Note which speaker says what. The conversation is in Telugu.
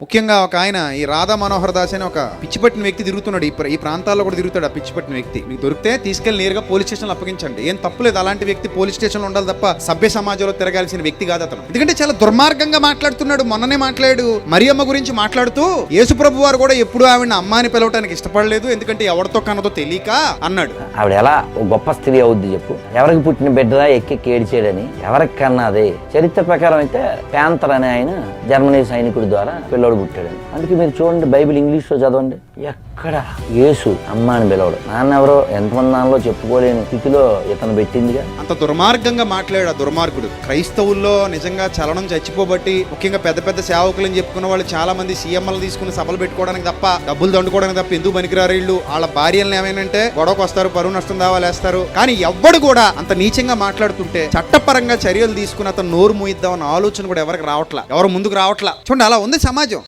Speaker 1: ముఖ్యంగా ఒక ఆయన ఈ రాధా మనోహర్ దాస్ అని ఒక పిచ్చిపట్టిన వ్యక్తి తిరుగుతున్నాడు. ఈ ప్ర- ఈ ప్రాంతాల్లో కూడా తిరుగుతాడు ఆ పిచ్చిపట్టిన వ్యక్తి. మీకు దొరికితే తీసుకెళ్ళి నేరుగా పోలీస్ స్టేషన్లో అప్పగించండి. ఏం తప్పులేదు అలాంటి వ్యక్తి పోలీస్ స్టేషన్లో ఉండాలి తప్ప సభ్య సమాజంలో తిరగాల్సిన వ్యక్తి కాదు అతను. ఎందుకంటే చాలా దుర్మార్గంగా మాట్లాడుతున్నాడు. మొన్ననే మాట్లాడు మరియమ్మ గురించి మాట్లాడుతూ యేసుప్రభు వారు కూడా ఎప్పుడు ఆవిడ అమ్మాని పిలవడానికి పిలవటానికి ఇష్టపడలేదు. ఎందుకంటే ఎవరితో కన్నదో తెలియక అన్నాడు.
Speaker 2: ఆవిడ ఎలా ఓ గొప్ప స్త్రీ అవుద్ది చెప్పు. ఎవరికి పుట్టిన బిడ్డరా ఎక్కి ఏడిచేయడని ఎవరికి కన్నది చరిత్ర ప్రకారం అయితే ప్యాంతర్ అనే ఆయన జర్మనీ సైనికుడి ద్వారా పిల్లోడు పుట్టాడని. అందుకే మీరు చూడండి బైబిల్ ఇంగ్లీష్లో చదవండి. ఎక్కడ? యేసు అమ్మ అని పిలవడు. నాన్న ఎవరో ఎంతమంది నాన్నలో చెప్పుకోలేని స్థితిలో ఇతను పెట్టిందిగా.
Speaker 1: అంత దుర్మార్గంగా మాట్లాడాడు ఆ దుర్మార్గుడు. క్రైస్తవుల్లో నిజంగా చలనం చచ్చిపోబట్టి ముఖ్యంగా పెద్ద పెద్ద సేవకులని చెప్పుకున్న వాళ్ళు చాలా మంది సీఎంలు తీసుకుని సభలు పెట్టుకోవడానికి తప్ప డబ్బులు దండుకోవడానికి తప్ప ఎందుకు పనికిరారు వీళ్ళు? వాళ్ళ భార్యలను ఏమైనంటే గొడవకు వస్తారు పరువు నష్టం దావాలేస్తారు. కానీ ఎవ్వడు కూడా అంత నీచంగా మాట్లాడుతుంటే చట్టపరంగా చర్యలు తీసుకుని అతను నోరు మూయిద్దామన్న ఆలోచన కూడా ఎవరికి రావట్లా? ఎవరు ముందుకు రావట్లా? చూడండి అలా ఉంది సమాజం.